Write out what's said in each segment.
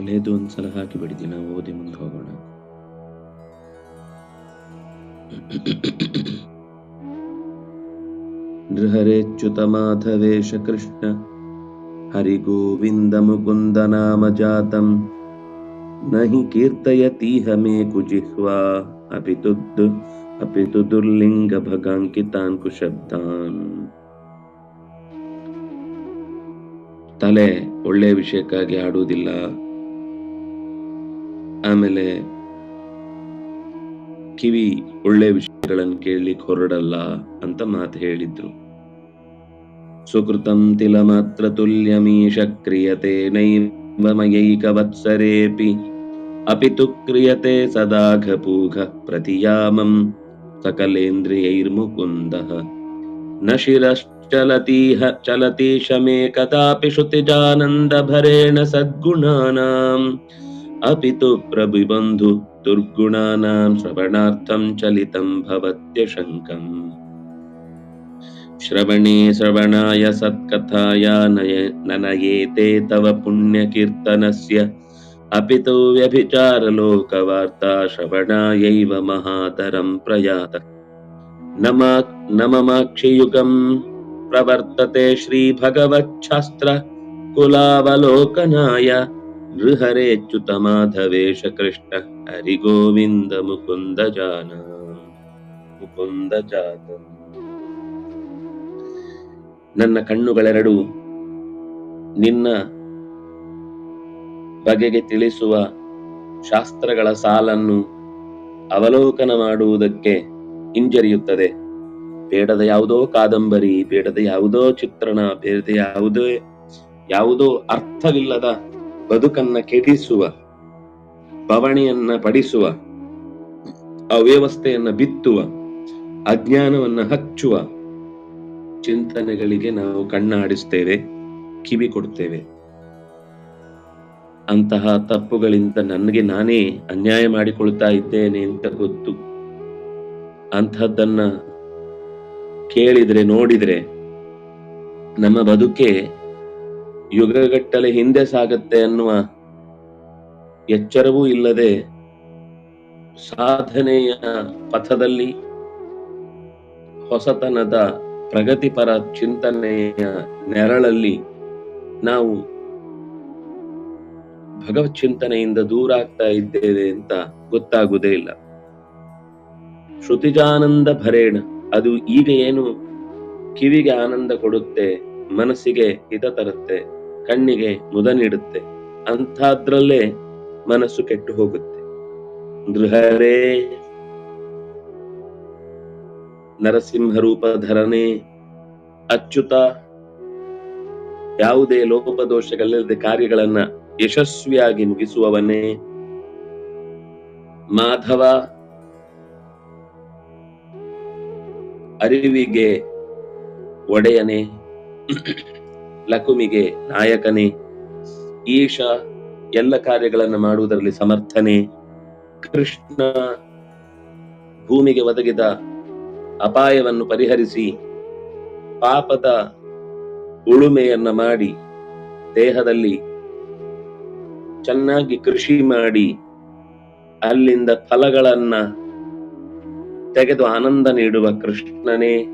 ಹಳೇದು ಒಂದ್ಸಲ ಹಾಕಿ ಬಿಡಿದ್ವಿ. ನಾವು ಓದಿ ಮುಂದೆ ಹೋಗೋಣ. ನೃಹರೇಚ್ಯುತ ಮಾಧವೇಶ ಕೃಷ್ಣ. ಹರಿಗೋವಿಂದ ಮುಕುಂದ ನಾಮ ಜಾತಂ. ನಹಿ ಕೀರ್ತಯತೀಹ ಮೇ ಕುಜಿಹ್ವಾ. ಅಪಿ ತುದ್ದು ಅಪಿ ತು ದುರ್ಲಿಂಗ ಭಗಾಂಕಿತಾನ್ ಕುಶಬ್ದಾನ್ ತಲೆ ಒಳ್ಳೆ ವಿಷಯಕ್ಕಾಗಿ ಆಡುವುದಿಲ್ಲ. ಆಮೇಲೆ ಕಿವಿ ಒಳ್ಳೆ ವಿಷಯಗಳನ್ನು ಕೇಳಲಿಕ್ಕೆ ಹೊರಡಲ್ಲ ಅಂತ ಮಾತು ಹೇಳಿದ್ರು ಸುಕೃತಂ ತಿಲ ಮಾತ್ರ ತುಲ್ಯಮೀಶ ಕ್ರಿಯತೆ ನೈವ ಮಯೈಕ ವತ್ಸರೇಪಿ ಅಪಿ ತು ಕ್ರಿಯತೆ ಸದಾಘಪೂಘ ಪ್ರತಿಯಾಮಂ सकलेन्द्रियैर्मुकुन्दः न शिरश्चलतीह चलतीश मे कदापि श्रुतिजानन्दभरेण सद्गुणानाम् अपि तु प्रभिबन्धु दुर्गुणानां श्रवणार्थं चलितं भवत्यशङ्कम्। श्रवणे श्रवणाय सत्कथाया नय ननयेते तव पुण्यकीर्तनस्य। अपि तु व्यभिचारलोकवार्ता श्रवणायैव महातरं प्रयात। न ममाक्षियुगं प्रवर्तते श्रीभगवच्छास्त्र कुलावलोकनाय ನೃಹರೆ ಅಚ್ಯುತ ಮಾಧವೇಶ ಕೃಷ್ಣ ಹರಿಗೋವಿಂದ ಮುಕುಂದ ಜಾನ ಮುಕುಂದ ಜಾತ. ನನ್ನ ಕಣ್ಣುಗಳೆರಡು ನಿನ್ನ ಬಗೆಗೆ ತಿಳಿಸುವ ಶಾಸ್ತ್ರಗಳ ಸಾಲನ್ನು ಅವಲೋಕನ ಮಾಡುವುದಕ್ಕೆ ಹಿಂಜರಿಯುತ್ತದೆ. ಬೇಡದ ಯಾವುದೋ ಕಾದಂಬರಿ, ಬೇಡದ ಯಾವುದೋ ಚಿತ್ರಣ, ಬೇಡದ ಯಾವುದೇ ಯಾವುದೋ ಅರ್ಥವಿಲ್ಲದ ಬದುಕನ್ನ ಕೆಡಿಸುವ, ಪವಣಿಯನ್ನ ಪಡಿಸುವ, ಅವ್ಯವಸ್ಥೆಯನ್ನ ಬಿತ್ತುವ, ಅಜ್ಞಾನವನ್ನ ಹಚ್ಚುವ ಚಿಂತನೆಗಳಿಗೆ ನಾವು ಕಣ್ಣಾಡಿಸ್ತೇವೆ, ಕಿವಿ ಕೊಡ್ತೇವೆ. ಅಂತಹ ತಪ್ಪುಗಳಿಂದ ನನಗೆ ನಾನೇ ಅನ್ಯಾಯ ಮಾಡಿಕೊಳ್ತಾ ಇದ್ದೇನೆ ಅಂತ ಗೊತ್ತು. ಅಂಥದ್ದನ್ನ ಕೇಳಿದ್ರೆ, ನೋಡಿದ್ರೆ ನಮ್ಮ ಬದುಕೆ ಯುಗಗಟ್ಟಲೆ ಹಿಂದೆ ಸಾಗತ್ತೆ ಅನ್ನುವ ಎಚ್ಚರವೂ ಇಲ್ಲದೆ ಸಾಧನೆಯ ಪಥದಲ್ಲಿ ಹೊಸತನದ ಪ್ರಗತಿಪರ ಚಿಂತನೆಯ ನೆರಳಲ್ಲಿ ನಾವು ಭಗವತ್ ಚಿಂತನೆಯಿಂದ ದೂರ ಆಗ್ತಾ ಇದ್ದೇವೆ ಅಂತ ಗೊತ್ತಾಗುವುದೇ ಇಲ್ಲ. ಶ್ರುತಿಜಾನಂದ ಭರೇಣ, ಅದು ಈಗ ಏನು ಕಿವಿಗೆ ಆನಂದ ಕೊಡುತ್ತೆ, ಮನಸ್ಸಿಗೆ ಹಿತ ತರುತ್ತೆ. ಕಣ್ಣಿಗೆ ಮುದ ನೀಡುತ್ತೆ ಅಂಥದ್ರಲ್ಲೇ ಮನಸ್ಸು ಕೆಟ್ಟು ಹೋಗುತ್ತೆ. ಗೃಹರೇ ನರಸಿಂಹ ರೂಪಧರನೇ ಅಚ್ಯುತ. ಯಾವುದೇ ಲೋಪದೋಷಗಳಿಲ್ಲದೆ ಕಾರ್ಯಗಳನ್ನ ಯಶಸ್ವಿಯಾಗಿ ಮುಗಿಸುವವನೇ ಮಾಧವ. ಅರಿವಿಗೆ ಒಡೆಯನೇ. ಲಕುಮಿಗೆ ನಾಯಕನೇ, ಈಶ ಎಲ್ಲ ಕಾರ್ಯಗಳನ್ನು ಮಾಡುವುದರಲ್ಲಿ ಸಮರ್ಥನೆ. ಕೃಷ್ಣ ಭೂಮಿಗೆ ಒದಗಿದ ಅಪಾಯವನ್ನು ಪರಿಹರಿಸಿ ಪಾಪದ ಉಳುಮೆಯನ್ನ ಮಾಡಿ, ದೇಹದಲ್ಲಿ ಚೆನ್ನಾಗಿ ಕೃಷಿ ಮಾಡಿ, ಅಲ್ಲಿಂದ ಫಲಗಳನ್ನ ತೆಗೆದು ಆನಂದ ನೀಡುವ ಕೃಷ್ಣನೇ.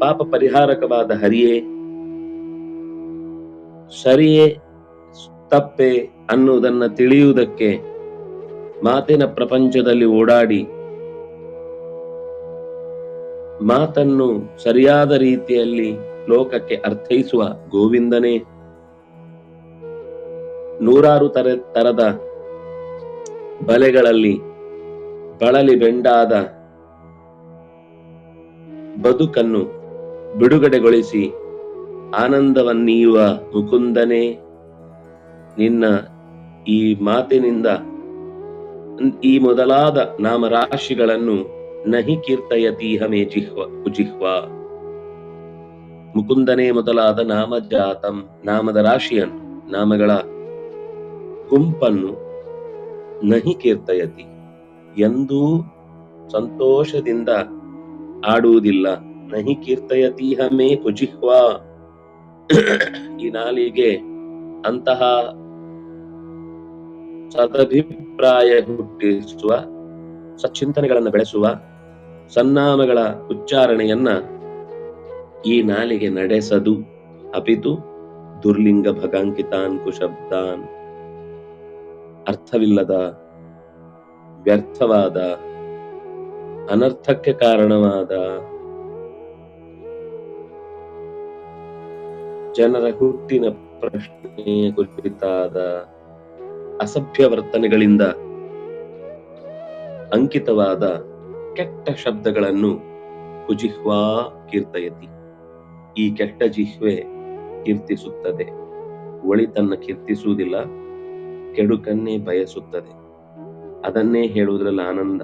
ಪಾಪ ಪರಿಹಾರಕವಾದ ಹರಿಯೇ. ಸರಿಯೇ ತಪ್ಪೆ ಅನ್ನುವುದನ್ನ ತಿಳಿಯುವುದಕ್ಕೆ ಮಾತಿನ ಪ್ರಪಂಚದಲ್ಲಿ ಓಡಾಡಿ ಮಾತನ್ನು ಸರಿಯಾದ ರೀತಿಯಲ್ಲಿ ಲೋಕಕ್ಕೆ ಅರ್ಥೈಸುವ ಗೋವಿಂದನೇ. ನೂರಾರು ತರ ತರದ ಬಲೆಗಳಲ್ಲಿ ಬಳಲಿ ಬೆಂಡಾದ ಬದುಕನ್ನು ಬಿಡುಗಡೆಗೊಳಿಸಿ ಆನಂದವನ್ನೀಯುವ ಮುಕುಂದನೇ, ನಿನ್ನ ಈ ಮಾತಿನಿಂದ ಈ ಮೊದಲಾದ ನಾಮರಾಶಿಗಳನ್ನು ನಹಿ ಕೀರ್ತಯತೀಹ ಮೇ ಜಿಹ್ವ ಕುಜಿಹ್ವ ಮುಕುಂದನೇ ಮೊದಲಾದ ನಾಮಜಾತಂ, ನಾಮದ ರಾಶಿಯನ್ನು, ನಾಮಗಳ ಗುಂಪನ್ನು ನಹಿ ಕೀರ್ತಯತಿ. ಎಂದೂ ಸಂತೋಷದಿಂದ ಆಡುವುದಿಲ್ಲ. ನಹಿ ಕೀರ್ತಯತೀಹ ಮೇ ಕುಜಿಹ್ವ ಈ ನಾಲಿಗೆ ಅಂತಹ ಸದಭಿಪ್ರಾಯ ಹುಟ್ಟಿಸುವ ಸಚಿಂತನೆಗಳನ್ನು ಬೆಳೆಸುವ ಸನ್ನಾಮಗಳ ಉಚ್ಚಾರಣೆಯನ್ನ ಈ ನಾಲಿಗೆ ನಡೆಸದು. ಅಪಿತು ದುರ್ಲಿಂಗ ಭಗಾಂಕಿತಾನ್ ಕುಶಬ್ದಾನ್. ಅರ್ಥವಿಲ್ಲದ, ವ್ಯರ್ಥವಾದ, ಅನರ್ಥಕ್ಕೆ ಕಾರಣವಾದ ಜನರ ಹುಟ್ಟಿನ ಪ್ರಶ್ನೆ ಕುರಿತಾದ ಅಸಭ್ಯ ವರ್ತನೆಗಳಿಂದ ಅಂಕಿತವಾದ ಕೆಟ್ಟ ಶಬ್ದಗಳನ್ನು ಕುಜಿಹ್ವಾ ಕೀರ್ತಯತಿ. ಈ ಕೆಟ್ಟ ಜಿಹ್ವೆ ಕೀರ್ತಿಸುತ್ತದೆ. ಒಳಿತನ್ನ ಕೀರ್ತಿಸುವುದಿಲ್ಲ, ಕೆಡುಕನ್ನೇ ಬಯಸುತ್ತದೆ. ಅದನ್ನೇ ಹೇಳುವುದರಲ್ಲಿ ಆನಂದ.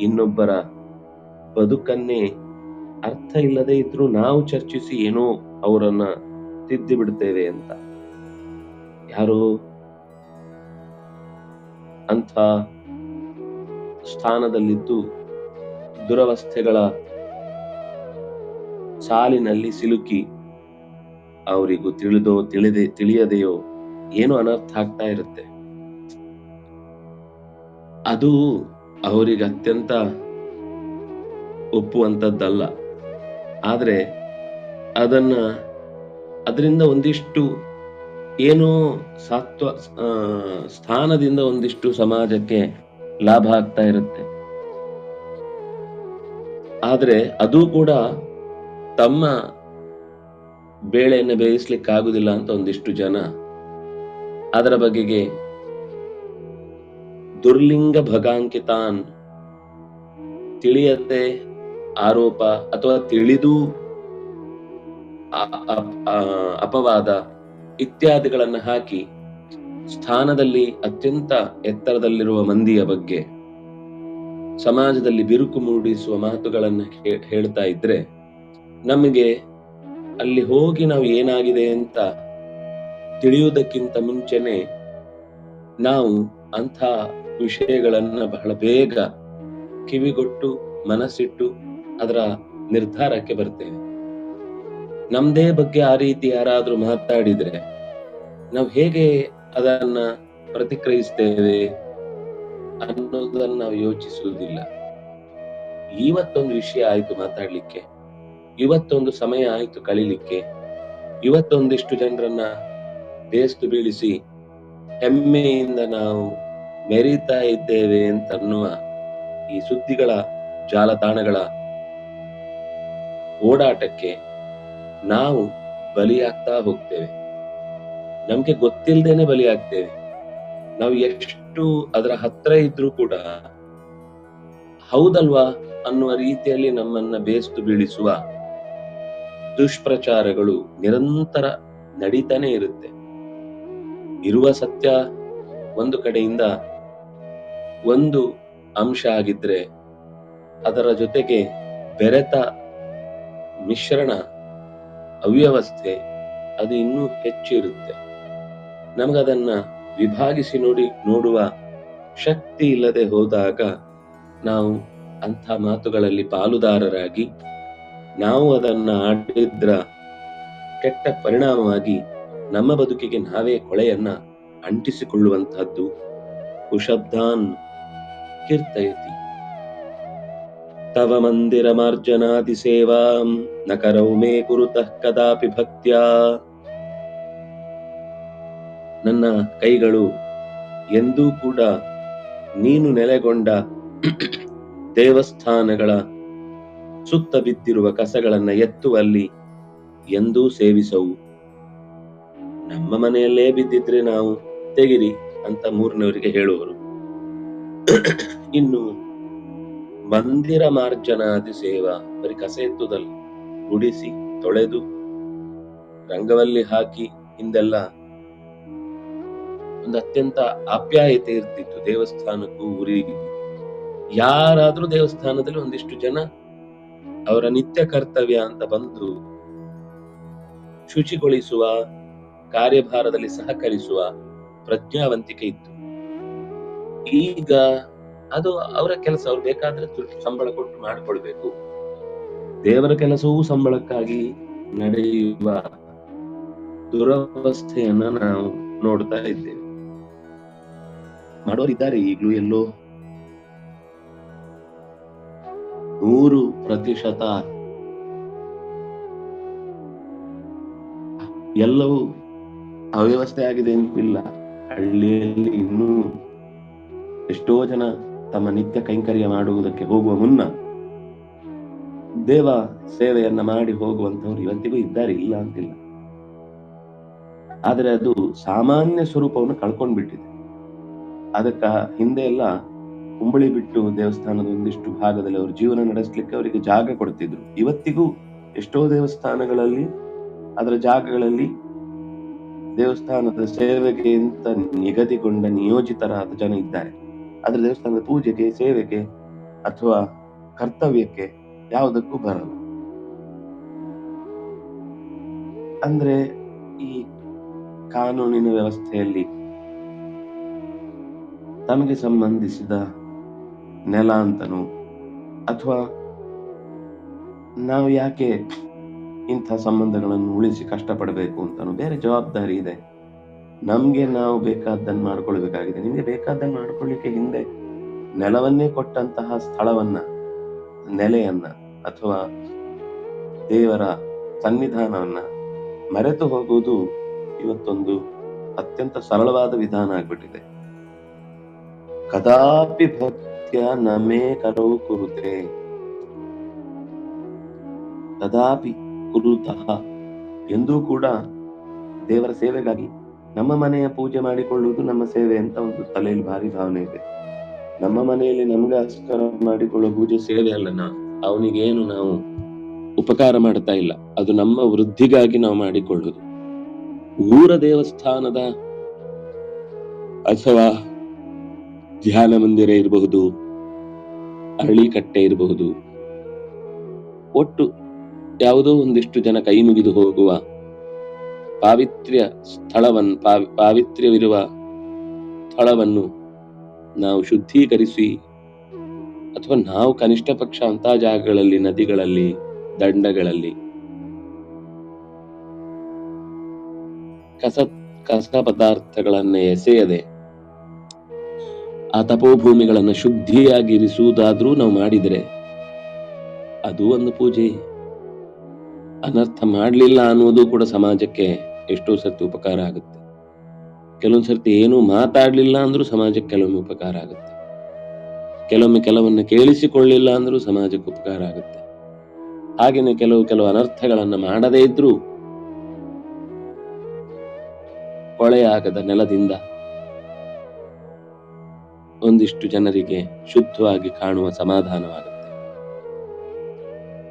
ಇನ್ನೊಬ್ಬರ ಬದುಕನ್ನೇ ಅರ್ಥ ಇಲ್ಲದೆ ಇದ್ರೂ ನಾವು ಚರ್ಚಿಸಿ ಏನೋ ಅವರನ್ನ ತಿದ್ದಿ ಬಿಡ್ತೇವೆ ಅಂತ. ಯಾರು? ಅಂಥ ಸ್ಥಾನದಲ್ಲಿದ್ದು ದುರವಸ್ಥೆಗಳ ಸಾಲಿನಲ್ಲಿ ಸಿಲುಕಿ ಅವರಿಗೂ ತಿಳಿದೋ, ತಿಳಿದೆ, ತಿಳಿಯದೆಯೋ ಏನೋ ಅನರ್ಥ ಆಗ್ತಾ ಇರುತ್ತೆ. ಅದು ಅವರಿಗೆ ಅತ್ಯಂತ ಒಪ್ಪುವಂಥದ್ದಲ್ಲ. ಆದ್ರೆ ಅದನ್ನ ಅದರಿಂದ ಒಂದಿಷ್ಟು ಏನೋ ಸಾತ್ವ ಸ್ಥಾನದಿಂದ ಒಂದಿಷ್ಟು ಸಮಾಜಕ್ಕೆ ಲಾಭ ಆಗ್ತಾ ಇರುತ್ತೆ. ಆದ್ರೆ ಅದು ಕೂಡ ತಮ್ಮ ಬೇಳೆಯನ್ನು ಬೇಯಿಸ್ಲಿಕ್ಕೆ ಆಗುದಿಲ್ಲ ಅಂತ ಒಂದಿಷ್ಟು ಜನ ಅದರ ಬಗೆಗೆ ದುರ್ಲಿಂಗ ಭಗಾಂಕಿತಾನ್ ತಿಳಿಯತ್ತೆ ಆರೋಪ ಅಥವಾ ತಿಳಿದು ಅಪವಾದ ಇತ್ಯಾದಿಗಳನ್ನು ಹಾಕಿ ಸ್ಥಾನದಲ್ಲಿ ಅತ್ಯಂತ ಎತ್ತರದಲ್ಲಿರುವ ಮಂದಿಯ ಬಗ್ಗೆ ಸಮಾಜದಲ್ಲಿ ಬಿರುಕು ಮೂಡಿಸುವ ಮಾತುಗಳನ್ನು ಹೇಳ್ತಾ ಇದ್ರೆ ನಮಗೆ ಅಲ್ಲಿ ಹೋಗಿ ನಾವು ಏನಾಗಿದೆ ಅಂತ ತಿಳಿಯುವುದಕ್ಕಿಂತ ಮುಂಚೆನೆ ನಾವು ಅಂಥ ವಿಷಯಗಳನ್ನ ಬಹಳ ಬೇಗ ಕಿವಿಗೊಟ್ಟು, ಮನಸ್ಸಿಟ್ಟು ಅದರ ನಿರ್ಧಾರಕ್ಕೆ ಬರ್ತೇವೆ. ನಮ್ದೇ ಬಗ್ಗೆ ಆ ರೀತಿ ಯಾರಾದ್ರೂ ಮಾತಾಡಿದ್ರೆ ನಾವು ಹೇಗೆ ಅದನ್ನ ಪ್ರತಿಕ್ರಿಯಿಸ್ತೇವೆ ಅನ್ನೋದನ್ನ ನಾವು ಯೋಚಿಸುವುದಿಲ್ಲ. ಇವತ್ತೊಂದು ವಿಷಯ ಆಯ್ತು ಮಾತಾಡ್ಲಿಕ್ಕೆ, ಇವತ್ತೊಂದು ಸಮಯ ಆಯ್ತು ಕಳಿಲಿಕ್ಕೆ, ಇವತ್ತೊಂದಿಷ್ಟು ಜನರನ್ನ ಬೇಸ್ತು ಬೀಳಿಸಿ ಹೆಮ್ಮೆಯಿಂದ ನಾವು ಮೆರೀತಾ ಇದ್ದೇವೆ ಅಂತ ಅನ್ನುವ ಈ ಸುದ್ದಿಗಳ ಜಾಲತಾಣಗಳ ಓಡಾಟಕ್ಕೆ ನಾವು ಬಲಿಯಾಗ್ತಾ ಹೋಗ್ತೇವೆ. ನಮ್ಗೆ ಗೊತ್ತಿಲ್ದೇನೆ ಬಲಿಯಾಗ್ತೇವೆ. ನಾವು ಎಷ್ಟು ಅದರ ಹತ್ರ ಇದ್ರೂ ಕೂಡ ಹೌದಲ್ವಾ ಅನ್ನುವ ರೀತಿಯಲ್ಲಿ ನಮ್ಮನ್ನ ಬೇಸ್ತು ಬೀಳಿಸುವ ದುಷ್ಪ್ರಚಾರಗಳು ನಿರಂತರ ನಡೀತಾನೆ ಇರುತ್ತೆ. ಇರುವ ಸತ್ಯ ಒಂದು ಕಡೆಯಿಂದ ಒಂದು ಅಂಶ ಆಗಿದ್ರೆ ಅದರ ಜೊತೆಗೆ ಬೆರೆತ ಮಿಶ್ರಣ ಅವ್ಯವಸ್ಥೆ, ಅದು ಇನ್ನೂ ಹೆಚ್ಚು ಇರುತ್ತೆ ನಮಗದನ್ನ ವಿಭಾಗಿಸಿ ನೋಡಿ, ನೋಡುವ ಶಕ್ತಿ ಇಲ್ಲದೆ ಹೋದಾಗ ನಾವು ಅಂಥ ಮಾತುಗಳಲ್ಲಿ ಪಾಲುದಾರರಾಗಿ, ನಾವು ಅದನ್ನ ಆಡಿದ್ರ ಕೆಟ್ಟ ಪರಿಣಾಮವಾಗಿ ನಮ್ಮ ಬದುಕಿಗೆ ನಾವೇ ಕೊಳೆಯನ್ನ ಅಂಟಿಸಿಕೊಳ್ಳುವಂತಹದ್ದು ಕುಶಬ್ದಾನ್ ಕೀರ್ತಯತಿ. ತವ ಮಂದಿರ न ಕರೌ ಮೇ ಕುರುತಃ ಕದಾಪಿ ಭಕ್ತ್ಯಾ ನನ್ನ ಕೈಗಳು ಎಂದೂ ಕೂಡ ನೀನು ನೆಲೆಗೊಂಡ ದೇವಸ್ಥಾನಗಳ ಸುತ್ತ ಬಿದ್ದಿರುವ ಕಸಗಳನ್ನ ಎತ್ತುವಲ್ಲಿ ಎಂದೂ ಸೇವಿಸವು. ನಮ್ಮ ಮನೆಯಲ್ಲೇ ಬಿದ್ದಿದ್ರೆ ನಾವು ತೆಗಿರಿ ಅಂತ ಮೂರನವರಿಗೆ ಹೇಳುವರು. ಇನ್ನು ಮಂದಿರ ಮಾರ್ಜನಾದಿ ಸೇವಾ, ಬರೀ ಕಸ ಎತ್ತುದಲ್ಲ ಗುಡಿಸಿ, ತೊಳೆದು, ರಂಗವಲ್ಲಿ ಹಾಕಿ ಹಿಂದೆಲ್ಲ ಒಂದು ಅತ್ಯಂತ ಆಪ್ಯಾಯತೆ ಇರ್ತಿತ್ತು ದೇವಸ್ಥಾನಕ್ಕೂ ಊರಿಗೂ. ಯಾರಾದ್ರೂ ದೇವಸ್ಥಾನದಲ್ಲಿ ಒಂದಿಷ್ಟು ಜನ ಅವರ ನಿತ್ಯ ಕರ್ತವ್ಯ ಅಂತ ಬಂದು ಶುಚಿಗೊಳಿಸುವ, ಕಾರ್ಯಭಾರದಲ್ಲಿ ಸಹಕರಿಸುವ ಪ್ರಜ್ಞಾವಂತಿಕೆ ಇತ್ತು. ಈಗ ಅದು ಅವರ ಕೆಲಸ, ಅವ್ರು ಬೇಕಾದ್ರೆ ಸಂಬಳ ಕೊಟ್ಟು ಮಾಡ್ಕೊಳ್ಬೇಕು. ದೇವರ ಕೆಲಸವೂ ಸಂಬಳಕ್ಕಾಗಿ ನಡೆಯುವ ದುರವಸ್ಥೆಯನ್ನ ನಾವು ನೋಡ್ತಾ ಇದ್ದೇವೆ. ಮಾಡೋರಿದ್ದಾರೆ ಈಗಲೂ ಎಲ್ಲೋ. ನೂರು ಪ್ರತಿಶತ ಎಲ್ಲವೂ ಅವ್ಯವಸ್ಥೆ ಆಗಿದೆ ಅಂತಿಲ್ಲ ಹಳ್ಳಿಯಲ್ಲಿ ಇನ್ನೂ ಎಷ್ಟೋ ಜನ ತಮ್ಮ ನಿತ್ಯ ಕೈಂಕರ್ಯ ಮಾಡುವುದಕ್ಕೆ ಹೋಗುವ ಮುನ್ನ ದೇವ ಸೇವೆಯನ್ನ ಮಾಡಿ ಹೋಗುವಂತವ್ರು ಇವತ್ತಿಗೂ ಇದ್ದಾರೆ ಇಲ್ಲ ಅಂತಿಲ್ಲ. ಆದರೆ ಅದು ಸಾಮಾನ್ಯ ಸ್ವರೂಪವನ್ನು ಕಳ್ಕೊಂಡ್ಬಿಟ್ಟಿದೆ. ಅದಕ್ಕ ಹಿಂದೆ ಎಲ್ಲ ಕುಂಬಳಿ ಬಿಟ್ಟು ದೇವಸ್ಥಾನದ ಒಂದಿಷ್ಟು ಭಾಗದಲ್ಲಿ ಅವರು ಜೀವನ ನಡೆಸಲಿಕ್ಕೆ ಅವರಿಗೆ ಜಾಗ ಕೊಡ್ತಿದ್ರು. ಇವತ್ತಿಗೂ ಎಷ್ಟೋ ದೇವಸ್ಥಾನಗಳಲ್ಲಿ, ಅದರ ಜಾಗಗಳಲ್ಲಿ ದೇವಸ್ಥಾನದ ಸೇವೆಗೆ ಅಂತ ನಿಗದಿಗೊಂಡ ನಿಯೋಜಿತರಾದ ಜನ ಇದ್ದಾರೆ. ಆದ್ರೆ ದೇವಸ್ಥಾನದ ಪೂಜೆಗೆ, ಸೇವೆಗೆ ಅಥವಾ ಕರ್ತವ್ಯಕ್ಕೆ ಯಾವುದಕ್ಕೂ ಬರಲ್ಲ. ಅಂದ್ರೆ ಈ ಕಾನೂನಿನ ವ್ಯವಸ್ಥೆಯಲ್ಲಿ ತಮಗೆ ಸಂಬಂಧಿಸಿದ ನೆಲ ಅಂತನು ಅಥವಾ ನಾವು ಯಾಕೆ ಇಂಥ ಸಂಬಂಧಗಳನ್ನು ಉಳಿಸಿ ಕಷ್ಟಪಡಬೇಕು ಅಂತನು ಬೇರೆ ಜವಾಬ್ದಾರಿ ಇದೆ. ನಮ್ಗೆ ನಾವು ಬೇಕಾದ್ದನ್ನು ಮಾಡ್ಕೊಳ್ಬೇಕಾಗಿದೆ. ನಿಮ್ಗೆ ಬೇಕಾದ್ದನ್ನು ಮಾಡ್ಕೊಳ್ಳಿಕ್ಕೆ ಹಿಂದೆ ನೆಲವನ್ನೇ ಕೊಟ್ಟಂತಹ ಸ್ಥಳವನ್ನ, ನೆಲೆಯನ್ನ ಅಥವಾ ದೇವರ ಸನ್ನಿಧಾನವನ್ನ ಮರೆತು ಹೋಗುವುದು ಇವತ್ತೊಂದು ಅತ್ಯಂತ ಸರಳವಾದ ವಿಧಾನ ಆಗ್ಬಿಟ್ಟಿದೆ. ಕದಾಪಿ ಭಕ್ತ್ಯ ನಮೇ ಕರವು ಕುರುತೆ. ಕದಾಪಿ ಕುರುತಃ ಎಂದೂ ಕೂಡ ದೇವರ ಸೇವೆಗಾಗಿ ನಮ್ಮ ಮನೆಯ ಪೂಜೆ ಮಾಡಿಕೊಳ್ಳುವುದು ನಮ್ಮ ಸೇವೆ ಅಂತ ಒಂದು ತಲೆಯಲ್ಲಿ ಭಾರಿ ಭಾವನೆ ಇದೆ. ನಮ್ಮ ಮನೆಯಲ್ಲಿ ನಮ್ಗೋಸ್ಕರ ಮಾಡಿಕೊಳ್ಳುವ ಪೂಜೆ ಸೇವೆ ಅಲ್ಲ ಅವನಿಗೇನು ನಾವು ಉಪಕಾರ ಮಾಡ್ತಾ ಇಲ್ಲ. ಅದು ನಮ್ಮ ವೃದ್ಧಿಗಾಗಿ ನಾವು ಮಾಡಿಕೊಳ್ಳುವುದು. ಊರ ದೇವಸ್ಥಾನದ ಅಥವಾ ಧ್ಯಾನ ಮಂದಿರ ಇರಬಹುದು ಅರಳಿಕಟ್ಟೆ ಇರಬಹುದು, ಒಟ್ಟು ಯಾವುದೋ ಒಂದಿಷ್ಟು ಜನ ಕೈ ಮುಗಿದು ಹೋಗುವ ಪಾವಿತ್ರ್ಯ ಸ್ಥಳವನ್ನು ಪಾವಿ ಪಾವಿತ್ರ್ಯವಿರುವ ಸ್ಥಳವನ್ನು ನಾವು ಶುದ್ಧೀಕರಿಸಿ, ಅಥವಾ ನಾವು ಕನಿಷ್ಠ ಪಕ್ಷ ಅಂತ ಜಾಗಗಳಲ್ಲಿ, ನದಿಗಳಲ್ಲಿ, ದಂಡಗಳಲ್ಲಿ. ಕಸ ಕಸ ಪದಾರ್ಥಗಳನ್ನು ಎಸೆಯದೆ, ಆ ತಪೋಭೂಮಿಗಳನ್ನು ಶುದ್ಧಿಯಾಗಿರಿಸುವುದಾದ್ರೂ ನಾವು ಮಾಡಿದರೆ, ಅದು ಒಂದು ಪೂಜೆ. ಅನರ್ಥ ಮಾಡಲಿಲ್ಲ ಅನ್ನುವುದು ಕೂಡ ಸಮಾಜಕ್ಕೆ ಎಷ್ಟೋ ಸರ್ತಿ ಉಪಕಾರ ಆಗುತ್ತೆ. ಕೆಲವೊಂದು ಸರ್ತಿ ಏನು ಮಾತಾಡಲಿಲ್ಲ ಅಂದ್ರೂ ಸಮಾಜಕ್ಕೆ ಕೆಲವೊಮ್ಮೆ ಉಪಕಾರ ಆಗುತ್ತೆ. ಕೆಲವೊಮ್ಮೆ ಕೆಲವನ್ನ ಕೇಳಿಸಿಕೊಳ್ಳಿಲ್ಲ ಅಂದ್ರೂ ಸಮಾಜಕ್ಕೆ ಉಪಕಾರ ಆಗುತ್ತೆ. ಹಾಗೇನೆ ಕೆಲವು ಕೆಲವು ಅನರ್ಥಗಳನ್ನ ಮಾಡದೇ ಇದ್ರೂ ಕೊಳೆಯಾಗದ ನೆಲದಿಂದ ಒಂದಿಷ್ಟು ಜನರಿಗೆ ಶುದ್ಧವಾಗಿ ಕಾಣುವ ಸಮಾಧಾನವಾಗುತ್ತೆ.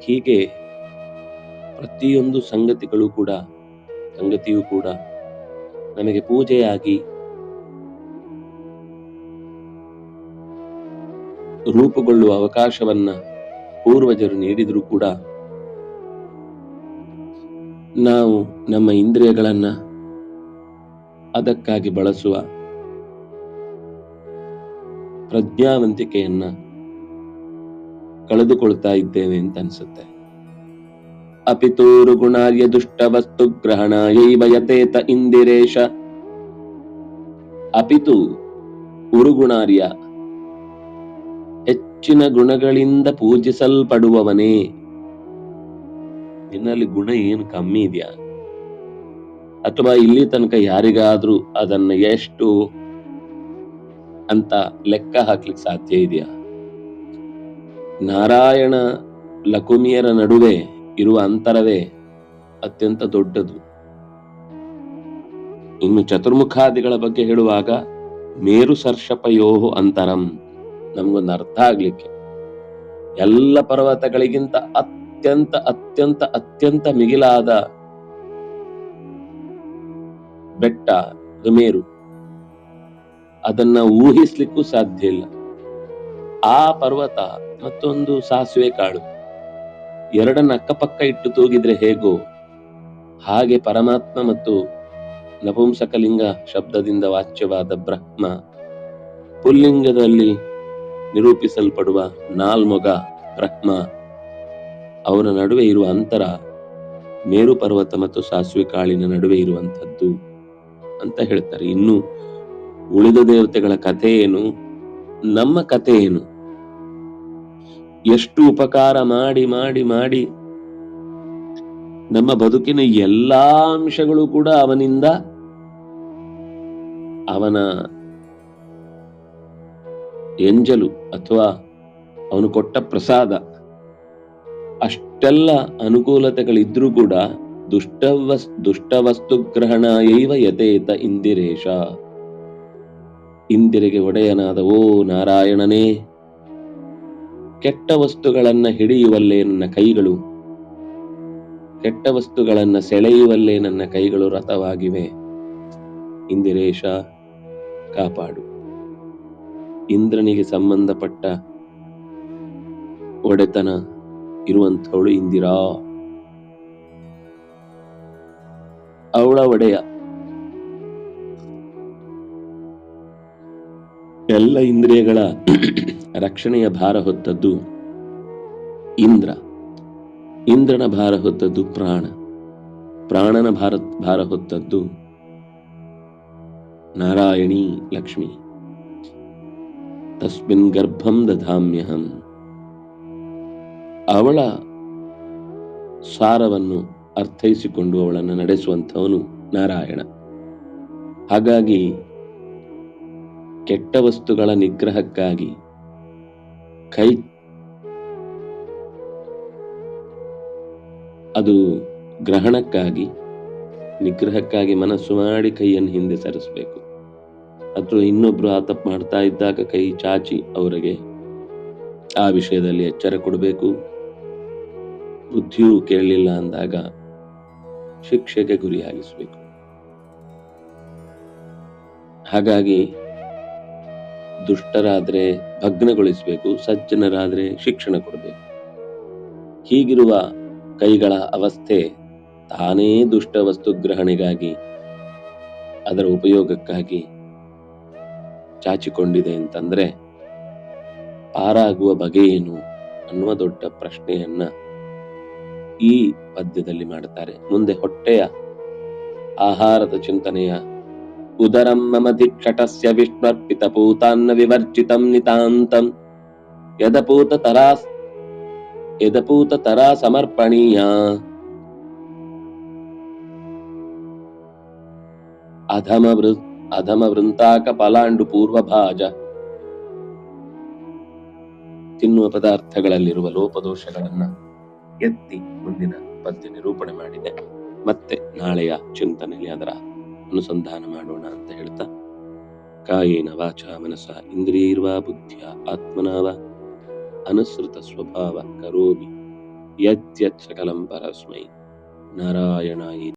ಹೀಗೆ ಪ್ರತಿಯೊಂದು ಸಂಗತಿಗಳು ಕೂಡ ಸಂಗತಿಯೂ ಕೂಡ ನಮಗೆ ಪೂಜೆಯಾಗಿ ರೂಪುಗೊಳ್ಳುವ ಅವಕಾಶವನ್ನ ಪೂರ್ವಜರು ನೀಡಿದರೂ ಕೂಡ ನಾವು ನಮ್ಮ ಇಂದ್ರಿಯಗಳನ್ನ ಅದಕ್ಕಾಗಿ ಬಳಸುವ ಪ್ರಜ್ಞಾವಂತಿಕೆಯನ್ನ ಕಳೆದುಕೊಳ್ತಾ ಇದ್ದೇವೆ ಅಂತ ಅನ್ಸುತ್ತೆ. ಅಪಿತೂರು ಗುಣಾರ್ಯ ದುಷ್ಟ ವಸ್ತು ಗ್ರಹಣಾಯೈವ ಯತೇತ ಇಂದಿರೇಶ. ಅಪಿತು ಉರುಗುಣಾರ್ಯ ಹೆಚ್ಚಿನ ಗುಣಗಳಿಂದ ಪೂಜಿಸಲ್ಪಡುವವನೇ. ನಿನ್ನಲ್ಲಿ ಗುಣ ಏನು ಕಮ್ಮಿ ಇದೆಯಾ? ಅಥವಾ ಇಲ್ಲಿ ತನಕ ಯಾರಿಗಾದ್ರೂ ಅದನ್ನ ಎಷ್ಟು ಅಂತ ಲೆಕ್ಕ ಹಾಕ್ಲಿಕ್ಕೆ ಸಾಧ್ಯ ಇದೆಯಾ? ನಾರಾಯಣ ಲಕುಮಿಯರ ನಡುವೆ ಇರುವ ಅಂತರವೇ ಅತ್ಯಂತ ದೊಡ್ಡದು. ಇನ್ನು ಚತುರ್ಮುಖಾದಿಗಳ ಬಗ್ಗೆ ಹೇಳುವಾಗ ಮೇರು ಸರ್ಷಪಯೋಹು ಅಂತರಂ ನಮಗೊಂದು ಅರ್ಥ ಆಗ್ಲಿಕ್ಕೆ. ಎಲ್ಲ ಪರ್ವತಗಳಿಗಿಂತ ಅತ್ಯಂತ ಅತ್ಯಂತ ಅತ್ಯಂತ ಮಿಗಿಲಾದ ಬೆಟ್ಟ ಮೇರು. ಅದನ್ನ ಊಹಿಸ್ಲಿಕ್ಕೂ ಸಾಧ್ಯ ಇಲ್ಲ. ಆ ಪರ್ವತ ಮತ್ತೊಂದು ಸಾಸಿವೆ ಕಾಳು. ಎರಡನ್ನ ಅಕ್ಕಪಕ್ಕ ಇಟ್ಟು ತೂಗಿದ್ರೆ ಹೇಗೋ? ಹಾಗೆ ಪರಮಾತ್ಮ ಮತ್ತು ನಪುಂಸಕಲಿಂಗ ಶಬ್ದದಿಂದ ವಾಚ್ಯವಾದ ಬ್ರಹ್ಮ ಪುಲ್ಲಿಂಗದಲ್ಲಿ ನಿರೂಪಿಸಲ್ಪಡುವ ನಾಲ್ಮೊಗ ಬ್ರಹ್ಮ. ಅವರ ನಡುವೆ ಇರುವ ಅಂತರ ಮೇರು ಪರ್ವತ ಮತ್ತು ಸಾಸಿವೆ ಕಾಳಿನ ನಡುವೆ ಇರುವಂಥದ್ದು ಅಂತ ಹೇಳ್ತಾರೆ. ಇನ್ನು ಉಳಿದ ದೇವತೆಗಳ ಕಥೆ ಏನು? ನಮ್ಮ ಕಥೆ ಏನು? ಎಷ್ಟು ಉಪಕಾರ ಮಾಡಿ ಮಾಡಿ ಮಾಡಿ. ನಮ್ಮ ಬದುಕಿನ ಎಲ್ಲಾ ಅಂಶಗಳು ಕೂಡ ಅವನಿಂದ ಅವನ ಎಂಜಲು ಅಥವಾ ಅವನು ಕೊಟ್ಟ ಪ್ರಸಾದ. ಅಷ್ಟೆಲ್ಲ ಅನುಕೂಲತೆಗಳಿದ್ರೂ ಕೂಡ ದುಷ್ಟವಸ್ ಗ್ರಹಣ ಯೈವ ಯಥೇತ ಇಂದಿರೇಶ. ಇಂದಿರೆಗೆ ಒಡೆಯನಾದ ಓ ನಾರಾಯಣನೇ ಕೆಟ್ಟ ವಸ್ತುಗಳನ್ನು ಹಿಡಿಯುವಲ್ಲೇ ನನ್ನ ಕೈಗಳು. ಕೆಟ್ಟ ವಸ್ತುಗಳನ್ನು ಸೆಳೆಯುವಲ್ಲೇ ನನ್ನ ಕೈಗಳು ರಥವಾಗಿವೆ. ಇಂದಿರೇಶ, ಕಾಪಾಡು. ಇಂದ್ರನಿಗೆ ಸಂಬಂಧಪಟ್ಟ ಒಡೆತನ ಇರುವಂಥವಳು ಇಂದಿರಾ. ಅವಳ ಒಡೆಯ ಎಲ್ಲ ಇಂದ್ರಿಯಗಳ ರಕ್ಷಣೆಯ ಭಾರ ಹೊತ್ತದ್ದು ಇಂದ್ರ. ಇಂದ್ರನ ಭಾರ ಹೊತ್ತದ್ದು ಪ್ರಾಣ. ಪ್ರಾಣನ ಭಾರ ಭಾರ ಹೊತ್ತದ್ದು ನಾರಾಯಣಿ ಲಕ್ಷ್ಮಿ. ತಸ್ಮಿನ್ ಗರ್ಭಂ ದಧಾಮ್ಯಹಂ. ಅವಳ ಸಾರವನ್ನು ಅರ್ಥೈಸಿಕೊಂಡು ಅವಳನ್ನು ನಡೆಸುವಂಥವನು ನಾರಾಯಣ. ಹಾಗಾಗಿ ಕೆಟ್ಟ ವಸ್ತುಗಳ ನಿಗ್ರಹಕ್ಕಾಗಿ. ಕೈ ಅದು ಗ್ರಹಣಕ್ಕಾಗಿ, ನಿಗ್ರಹಕ್ಕಾಗಿ ಮನಸ್ಸು ಮಾಡಿ ಕೈಯನ್ನು ಹಿಂದೆ ಸರಿಸಬೇಕು. ಅಥವಾ ಇನ್ನೊಬ್ರು ಆ ತಪ್ಪು ಮಾಡ್ತಾ ಇದ್ದಾಗ ಕೈ ಚಾಚಿ ಅವರಿಗೆ ಆ ವಿಷಯದಲ್ಲಿ ಎಚ್ಚರ ಕೊಡಬೇಕು. ಬುದ್ಧಿಯೂ ಕೇಳಲಿಲ್ಲ ಅಂದಾಗ ಶಿಕ್ಷೆಗೆ ಗುರಿಯಾಗಿಸಬೇಕು. ಹಾಗಾಗಿ ದುಷ್ಟರಾದ್ರೆ ಭಗ್ನಗೊಳಿಸಬೇಕು, ಸಜ್ಜನರಾದರೆ ಶಿಕ್ಷಣ ಕೊಡಬೇಕು. ಹೀಗಿರುವ ಕೈಗಳ ಅವಸ್ಥೆ ತಾನೇ ದುಷ್ಟ ವಸ್ತು ಗ್ರಹಣೆಗಾಗಿ ಅದರ ಉಪಯೋಗಕ್ಕಾಗಿ ಚಾಚಿಕೊಂಡಿದೆ ಅಂತಂದ್ರೆ ಪಾರಾಗುವ ಬಗೆ ಏನು ಅನ್ನುವ ದೊಡ್ಡ ಪ್ರಶ್ನೆಯನ್ನ ಈ ಪದ್ಯದಲ್ಲಿ ಮಾಡುತ್ತಾರೆ ಮುಂದೆ ಹೊಟ್ಟೆಯ ಆಹಾರದ ಚಿಂತನೆಯ ಉದರಂ ಮಮ धिक्षटस्य ವಿಷ್ಣರ್ಪಿತ ಪೂತಾನ್ನ नितान्तम् ನಿತಾಂತಂ ಯದಪೂತ ತರಾ ಯದಪೂತ ತರಾ ಸಮರ್ಪಣೀಯ ಅಧಮ ವೃ ಅಧಮ ವೃಂತಾಕ ಪಲಾಂಡು ಪೂರ್ವ ಭಾಜ ತಿನ್ನುವ ಪದಾರ್ಥಗಳಲ್ಲಿರುವ ಲೋಪದೋಷಗಳನ್ನ ಎತ್ತಿ ಮುಂದಿನ ಪದ್ಯ ನಿರೂಪಣೆ ಮಾಡಿದೆ. ಮತ್ತೆ ನಾಳೆಯ ಚಿಂತನೆಯಲ್ಲಿ ಅದರ ಅನುಸಂಧಾನ ಮಾಡೋಣ ಅಂತ ಹೇಳ್ತಾ, ಕಾಯೇನ ವಾಚ ಮನಸ ಇಂದ್ರಿಯರ್ವಾ ಬುದ್ಧಿಯ ಆತ್ಮನಾವ, ಅನುಸೃತ ಸ್ವಭಾವ ಕರೋಮಿ ಯತ್ ಸಕಲಂ ಪರಸ್ಮೈ ನಾರಾಯಣಾಯಿ